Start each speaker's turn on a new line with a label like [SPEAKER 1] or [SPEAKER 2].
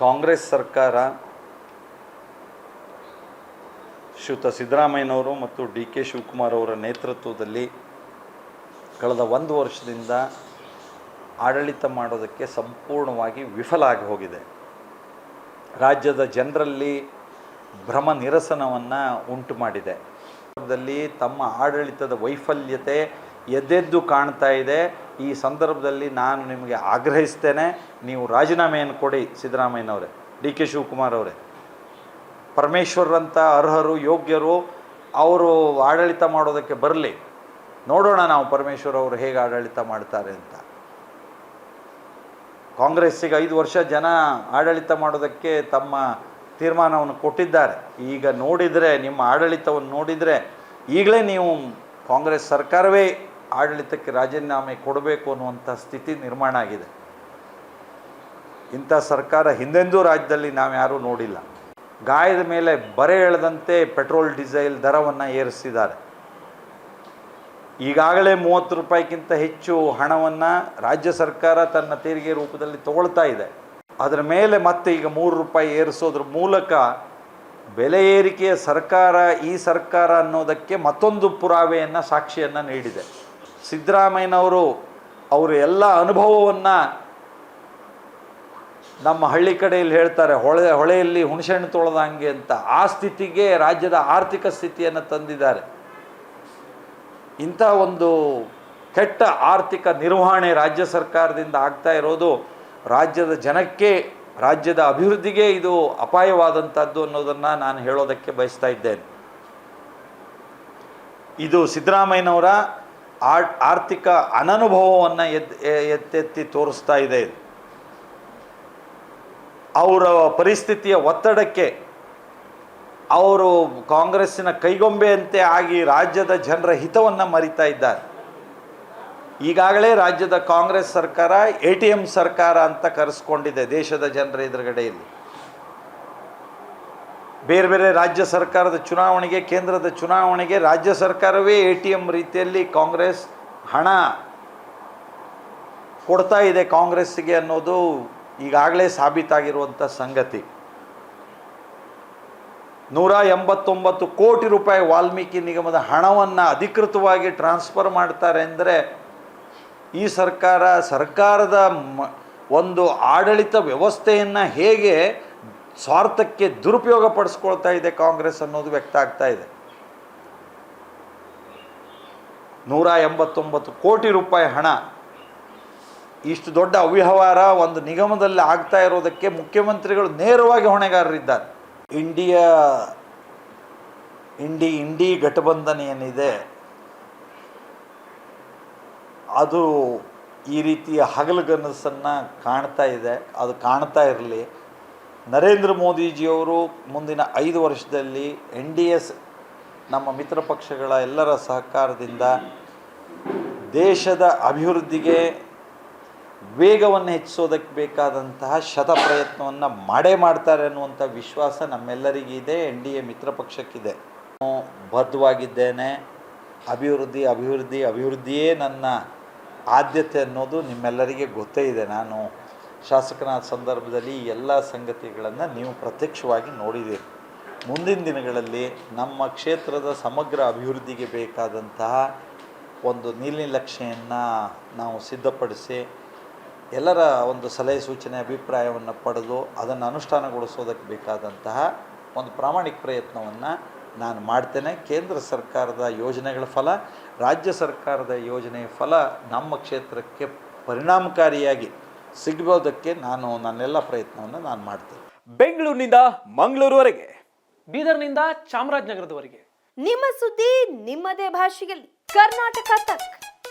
[SPEAKER 1] ಕಾಂಗ್ರೆಸ್ ಸರ್ಕಾರ ಶ್ರೀಯುತ ಸಿದ್ದರಾಮಯ್ಯನವರು ಮತ್ತು ಡಿ ಕೆ ಶಿವಕುಮಾರ್ ಅವರ ನೇತೃತ್ವದಲ್ಲಿ ಕಳೆದ ಒಂದು ವರ್ಷದಿಂದ ಆಡಳಿತ ಮಾಡೋದಕ್ಕೆ ಸಂಪೂರ್ಣವಾಗಿ ವಿಫಲ ಆಗಿ ಹೋಗಿದೆ. ರಾಜ್ಯದ ಜನರಲ್ಲಿ ಭ್ರಮ ನಿರಸನವನ್ನು ಉಂಟು ಮಾಡಿದೆ. ತಮ್ಮ ಆಡಳಿತದ ವೈಫಲ್ಯತೆ ಎದ್ದೆದ್ದು ಕಾಣ್ತಾ ಇದೆ. ಈ ಸಂದರ್ಭದಲ್ಲಿ ನಾನು ನಿಮಗೆ ಆಗ್ರಹಿಸ್ತೇನೆ, ನೀವು ರಾಜೀನಾಮೆಯನ್ನು ಕೊಡಿ ಸಿದ್ದರಾಮಯ್ಯನವರೇ, ಡಿ ಕೆ ಶಿವಕುಮಾರ್ ಅವರೇ. ಪರಮೇಶ್ವರ್ರಂಥ ಅರ್ಹರು, ಯೋಗ್ಯರು, ಅವರು ಆಡಳಿತ ಮಾಡೋದಕ್ಕೆ ಬರಲಿ. ನೋಡೋಣ ನಾವು ಪರಮೇಶ್ವರ್ ಅವರು ಹೇಗೆ ಆಡಳಿತ ಮಾಡ್ತಾರೆ ಅಂತ. ಕಾಂಗ್ರೆಸ್ಸಿಗೆ ಐದು ವರ್ಷ ಜನ ಆಡಳಿತ ಮಾಡೋದಕ್ಕೆ ತಮ್ಮ ತೀರ್ಮಾನವನ್ನು ಕೊಟ್ಟಿದ್ದಾರೆ. ಈಗ ನೋಡಿದರೆ, ನಿಮ್ಮ ಆಡಳಿತವನ್ನು ನೋಡಿದರೆ, ಈಗಲೇ ನೀವು ಕಾಂಗ್ರೆಸ್ ಸರ್ಕಾರವೇ ಆಡಳಿತಕ್ಕೆ ರಾಜೀನಾಮೆ ಕೊಡಬೇಕು ಅನ್ನುವಂಥ ಸ್ಥಿತಿ ನಿರ್ಮಾಣ ಆಗಿದೆ. ಇಂಥ ಸರ್ಕಾರ ಹಿಂದೆಂದೂ ರಾಜ್ಯದಲ್ಲಿ ನಾವು ಯಾರೂ ನೋಡಿಲ್ಲ. ಗಾಯದ ಮೇಲೆ ಬರೆ ಎಳೆದಂತೆ ಪೆಟ್ರೋಲ್, ಡೀಸೆಲ್ ದರವನ್ನು ಏರಿಸಿದ್ದಾರೆ. ಈಗಾಗಲೇ ಮೂವತ್ತು ರೂಪಾಯಿಗಿಂತ ಹೆಚ್ಚು ಹಣವನ್ನು ರಾಜ್ಯ ಸರ್ಕಾರ ತನ್ನ ತೆರಿಗೆ ರೂಪದಲ್ಲಿ ತಗೊಳ್ತಾ ಇದೆ. ಅದರ ಮೇಲೆ ಮತ್ತೆ ಈಗ ಮೂರು ರೂಪಾಯಿ ಏರಿಸೋದ್ರ ಮೂಲಕ ಬೆಲೆ ಏರಿಕೆಯ ಸರ್ಕಾರ, ಈ ಸರ್ಕಾರ ಅನ್ನೋದಕ್ಕೆ ಮತ್ತೊಂದು ಪುರಾವೆಯನ್ನು, ಸಾಕ್ಷಿಯನ್ನು ನೀಡಿದೆ. ಸಿದ್ದರಾಮಯ್ಯನವರು ಅವರು ಎಲ್ಲ ಅನುಭವವನ್ನು ನಮ್ಮ ಹಳ್ಳಿ ಕಡೆಯಲ್ಲಿ ಹೇಳ್ತಾರೆ, ಹೊಳೆ, ಹೊಳೆಯಲ್ಲಿ ಹುಣಸೆಹಣ್ಣು ತೊಳೆದಂಗೆ ಅಂತ. ಆ ಸ್ಥಿತಿಗೆ ರಾಜ್ಯದ ಆರ್ಥಿಕ ಸ್ಥಿತಿಯನ್ನು ತಂದಿದ್ದಾರೆ. ಇಂಥ ಒಂದು ಕೆಟ್ಟ ಆರ್ಥಿಕ ನಿರ್ವಹಣೆ ರಾಜ್ಯ ಸರ್ಕಾರದಿಂದ ಆಗ್ತಾ ಇರೋದು ರಾಜ್ಯದ ಜನಕ್ಕೆ, ರಾಜ್ಯದ ಅಭಿವೃದ್ಧಿಗೆ ಇದು ಅಪಾಯವಾದಂಥದ್ದು ಅನ್ನೋದನ್ನು ನಾನು ಹೇಳೋದಕ್ಕೆ ಬಯಸ್ತಾ ಇದ್ದೇನೆ. ಇದು ಸಿದ್ದರಾಮಯ್ಯನವರ ಆರ್ಥಿಕ ಅನನುಭವವನ್ನು ಎತ್ತೆತ್ತಿ ತೋರಿಸ್ತಾ ಇದೆ ಇದು. ಅವರ ಪರಿಸ್ಥಿತಿಯ ಒತ್ತಡಕ್ಕೆ ಅವರು ಕಾಂಗ್ರೆಸ್ಸಿನ ಕೈಗೊಂಬೆಯಂತೆ ಆಗಿ ರಾಜ್ಯದ ಜನರ ಹಿತವನ್ನು ಮರಿತಾ ಇದ್ದಾರೆ. ಈಗಾಗಲೇ ರಾಜ್ಯದ ಕಾಂಗ್ರೆಸ್ ಸರ್ಕಾರ, ಎ ಟಿ ಎಂ ಸರ್ಕಾರ ಅಂತ ಕರೆಸ್ಕೊಂಡಿದೆ ದೇಶದ ಜನರ ಎದುರುಗಡೆಯಲ್ಲಿ ಬೇರೆ ಬೇರೆ ರಾಜ್ಯ ಸರ್ಕಾರದ ಚುನಾವಣೆಗೆ, ಕೇಂದ್ರದ ಚುನಾವಣೆಗೆ ರಾಜ್ಯ ಸರ್ಕಾರವೇ ಎ ಟಿ ಎಂ ರೀತಿಯಲ್ಲಿ ಕಾಂಗ್ರೆಸ್ ಹಣ ಕೊಡ್ತಾ ಇದೆ ಕಾಂಗ್ರೆಸ್ಸಿಗೆ ಅನ್ನೋದು ಈಗಾಗಲೇ ಸಾಬೀತಾಗಿರುವಂಥ ಸಂಗತಿ. ನೂರ ಎಂಬತ್ತೊಂಬತ್ತು ಕೋಟಿ ರೂಪಾಯಿ ವಾಲ್ಮೀಕಿ ನಿಗಮದ ಹಣವನ್ನು ಅಧಿಕೃತವಾಗಿ ಟ್ರಾನ್ಸ್ಫರ್ ಮಾಡ್ತಾರೆ ಅಂದರೆ ಈ ಸರ್ಕಾರ, ಸರ್ಕಾರದ ಒಂದು ಆಡಳಿತ ವ್ಯವಸ್ಥೆಯನ್ನು ಹೇಗೆ ಸ್ವಾರ್ಥಕ್ಕೆ ದುರುಪಯೋಗ ಪಡಿಸ್ಕೊಳ್ತಾ ಇದೆ ಕಾಂಗ್ರೆಸ್ ಅನ್ನೋದು ವ್ಯಕ್ತ ಆಗ್ತಾ ಇದೆ. ನೂರ ಎಂಬತ್ತೊಂಬತ್ತು ಕೋಟಿ ರೂಪಾಯಿ ಹಣ, ಇಷ್ಟು ದೊಡ್ಡ ಅವ್ಯವಹಾರ ಒಂದು ನಿಗಮದಲ್ಲಿ ಆಗ್ತಾ ಇರೋದಕ್ಕೆ ಮುಖ್ಯಮಂತ್ರಿಗಳು ನೇರವಾಗಿ ಹೊಣೆಗಾರರಿದ್ದಾರೆ. ಇಂಡಿಯಾ, ಇಂಡಿ ಇಂಡಿ ಘಟಬಂಧನ ಏನಿದೆ ಅದು ಈ ರೀತಿಯ ಹಗಲುಗನಸನ್ನು ಕಾಣ್ತಾ ಇದೆ, ಅದು ಕಾಣ್ತಾ ಇರಲಿ. ನರೇಂದ್ರ ಮೋದಿಜಿಯವರು ಮುಂದಿನ ಐದು ವರ್ಷದಲ್ಲಿ ಎನ್ ಡಿ ಎಸ್ ನಮ್ಮ ಮಿತ್ರ ಪಕ್ಷಗಳ ಎಲ್ಲರ ಸಹಕಾರದಿಂದ ದೇಶದ ಅಭಿವೃದ್ಧಿಗೆ ವೇಗವನ್ನು ಹೆಚ್ಚಿಸೋದಕ್ಕೆ ಬೇಕಾದಂತಹ ಶತ ಪ್ರಯತ್ನವನ್ನು ಮಾಡೇ ಮಾಡ್ತಾರೆ ಅನ್ನುವಂಥ ವಿಶ್ವಾಸ ನಮ್ಮೆಲ್ಲರಿಗಿದೆ. ಎನ್ ಡಿ ಎ ಮಿತ್ರ ಪಕ್ಷಕ್ಕಿದೆ. ಬದ್ಧವಾಗಿದ್ದೇನೆ. ಅಭಿವೃದ್ಧಿ ಅಭಿವೃದ್ಧಿ, ಅಭಿವೃದ್ಧಿಯೇ ನನ್ನ ಆದ್ಯತೆ ಅನ್ನೋದು ನಿಮ್ಮೆಲ್ಲರಿಗೆ ಗೊತ್ತೇ ಇದೆ. ನಾನು ಶಾಸಕನಾದ ಸಂದರ್ಭದಲ್ಲಿ ಎಲ್ಲ ಸಂಗತಿಗಳನ್ನು ನೀವು ಪ್ರತ್ಯಕ್ಷವಾಗಿ ನೋಡಿದ್ದೀರಿ. ಮುಂದಿನ ದಿನಗಳಲ್ಲಿ ನಮ್ಮ ಕ್ಷೇತ್ರದ ಸಮಗ್ರ ಅಭಿವೃದ್ಧಿಗೆ ಬೇಕಾದಂತಹ ಒಂದು ನೀಲಿನಕ್ಷೆಯನ್ನು ನಾವು ಸಿದ್ಧಪಡಿಸಿ ಎಲ್ಲರ ಒಂದು ಸಲಹೆ ಸೂಚನೆ, ಅಭಿಪ್ರಾಯವನ್ನು ಪಡೆದು ಅದನ್ನು ಅನುಷ್ಠಾನಗೊಳಿಸೋದಕ್ಕೆ ಬೇಕಾದಂತಹ ಒಂದು ಪ್ರಾಮಾಣಿಕ ಪ್ರಯತ್ನವನ್ನು ನಾನು ಮಾಡ್ತೇನೆ. ಕೇಂದ್ರ ಸರ್ಕಾರದ ಯೋಜನೆಗಳ ಫಲ, ರಾಜ್ಯ ಸರ್ಕಾರದ ಯೋಜನೆಯ ಫಲ ನಮ್ಮ ಕ್ಷೇತ್ರಕ್ಕೆ ಪರಿಣಾಮಕಾರಿಯಾಗಿ ಸಿಗ್ಬೋದಕ್ಕೆ ನಾನು ನನ್ನೆಲ್ಲ ಪ್ರಯತ್ನವನ್ನು ನಾನು ಮಾಡ್ತೇನೆ.
[SPEAKER 2] ಬೆಂಗಳೂರಿನಿಂದ ಮಂಗಳೂರುವರೆಗೆ.
[SPEAKER 3] ಬೀದರ್ನಿಂದ ಚಾಮರಾಜನಗರದವರೆಗೆ.
[SPEAKER 4] ನಿಮ್ಮ ಸುದ್ದಿ ನಿಮ್ಮದೇ ಭಾಷೆಯಲ್ಲಿ. ಕರ್ನಾಟಕ ತಕ್.